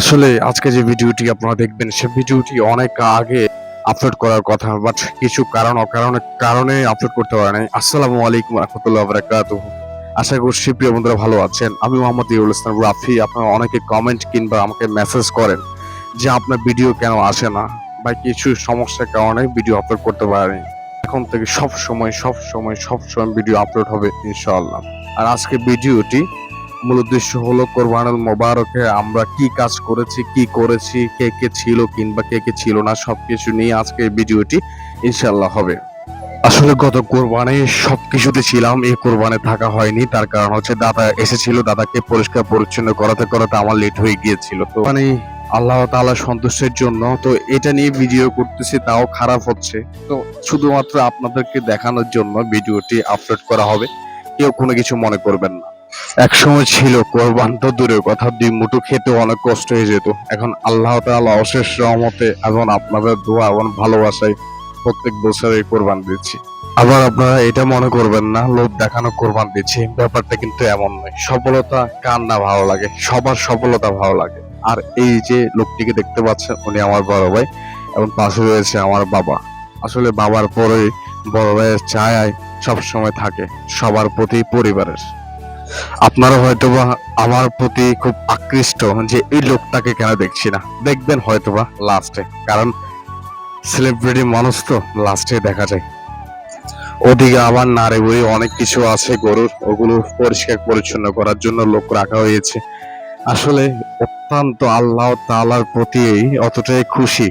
আসলে আজকে যে ভিডিওটি আপনারা দেখবেন, সে ভিডিওটি অনেক আগে আপলোড করার কথা বাট কিছু কারণ, অকারণে, কারণে আপলোড করতে পারে নাই। আসসালামু আলাইকুম রহমতুল্লাহ বারাকাতুহু আশা করছি প্রিয় বন্ধুরা ভালো আছেন। আমি মোহাম্মদ ইউল ইসলাম রাফি। আপনারা অনেকে কমেন্ট কিংবা আমাকে মেসেজ করেন যে আপনার ভিডিও কেন আসে না বা কিছু সমস্যার কারণে ভিডিও আপলোড করতে পারেনি এখন থেকে সব সময় সব সময় সব সময় ভিডিও আপলোড হবে, ইনশাআল্লাহ। আর আজকে ভিডিওটি মূল উদ্দেশ্য হলো কোরবানুল মোবারকে আমরা কি কাজ করেছি, কি করেছি, কে কে ছিল কিংবা কে কে ছিল না, সবকিছু নিয়ে আজকে ভিডিওটি ইনশাল্লাহ হবে। আসলে গত কোরবানে সবকিছুতে ছিলাম, এই কোরবানে থাকা হয়নি। তার কারণ হচ্ছে দাদা এসেছিল, দাদাকে পরিষ্কার পরিচ্ছন্ন করাতে করাতে আমার লেট হয়ে গিয়েছিল। তো মানে আল্লাহ তাআলা সন্তুষ্টের জন্য, তো এটা নিয়ে ভিডিও করতেছি, তাও খারাপ হচ্ছে। তো শুধুমাত্র আপনাদেরকে দেখানোর জন্য ভিডিওটি আপলোড করা হবে। কেউ কোনো কিছু মনে করবেন না। এক সময় ছিল কোরবান তো দূরের কথা দুই মুঠো খেতে অনেক কষ্ট হয়ে যেত। এখন আল্লাহ তাআলা অশেষ রহমতে এবং আপনাদের দোয়া এবং ভালোবাসায় প্রত্যেক বছরে কোরবান দিচ্ছি। আবার আপনারা এটা মনে করবেন না লোক দেখানো কোরবান দিচ্ছি। ব্যাপারটা কিন্তু এমন নয়। সফলতা কার না ভালো লাগে? সবার সফলতা ভালো লাগে। আর এই যে লোকটিকে দেখতে পাচ্ছেন, উনি আমার বড় ভাই এবং পাশে রয়েছে আমার বাবা। আসলে বাবার পরে বড় ভাইয়ের ছায়ায় সবসময় থাকে, সবার প্রতি পরিবারের। আপনারা হয়তোবা আমার প্রতি খুব আকৃষ্ট যে এই লোকটাকে কেন দেখছি না। দেখবেন হয়তোবা লাস্টে কারণ সেলিব্রিটি মানুষ তো লাস্টে দেখা যায়। ওদিকে আবার নারে বুড়ি অনেক কিছু আছে গরুর, ওগুলো পরিষ্কার পরিচ্ছন্ন করার জন্য লোক রাখা হয়েছে। আসলে অত্যন্ত আল্লাহ তালার প্রতি অতটাই খুশি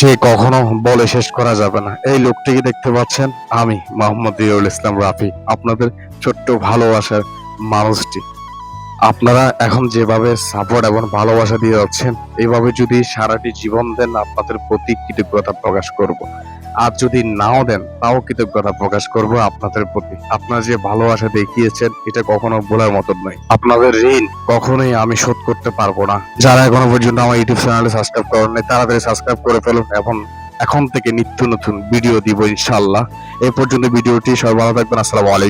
যে কখনো বলে শেষ করা যাবে না। এই লোকটিকে দেখতে পাচ্ছেন আমি, মোহাম্মদ ইসলাম রাফি, আপনাদের ছোট্ট ভালোবাসার মানুষটি আপনারা এখন যেভাবে সাপোর্ট এবং ভালোবাসা দিয়ে যাচ্ছেন এইভাবে যদি সারাটি জীবন দেন, আপনাদের প্রতি কৃতজ্ঞতা প্রকাশ করব। আর যদি নাও দেন, তাও কৃতজ্ঞতা প্রকাশ করব আপনাদের প্রতি। আপনারা যে ভালোবাসা দেখিয়েছেন, এটা কখনো বলার মতন নয়। আপনাদের ঋণ কখনোই আমি শোধ করতে পারব না। যারা এখনও পর্যন্ত আমার ইউটিউব চ্যানেলে সাবস্ক্রাইব করেন তাড়াতাড়ি সাবস্ক্রাইব করে ফেলুন এবং এখন থেকে নিত্য নতুন ভিডিও দিব ইনশাআল্লাহ। এই পর্যন্ত ভিডিওটি সবাই ভালো থাকবেন। আসসালামু আলাইকুম।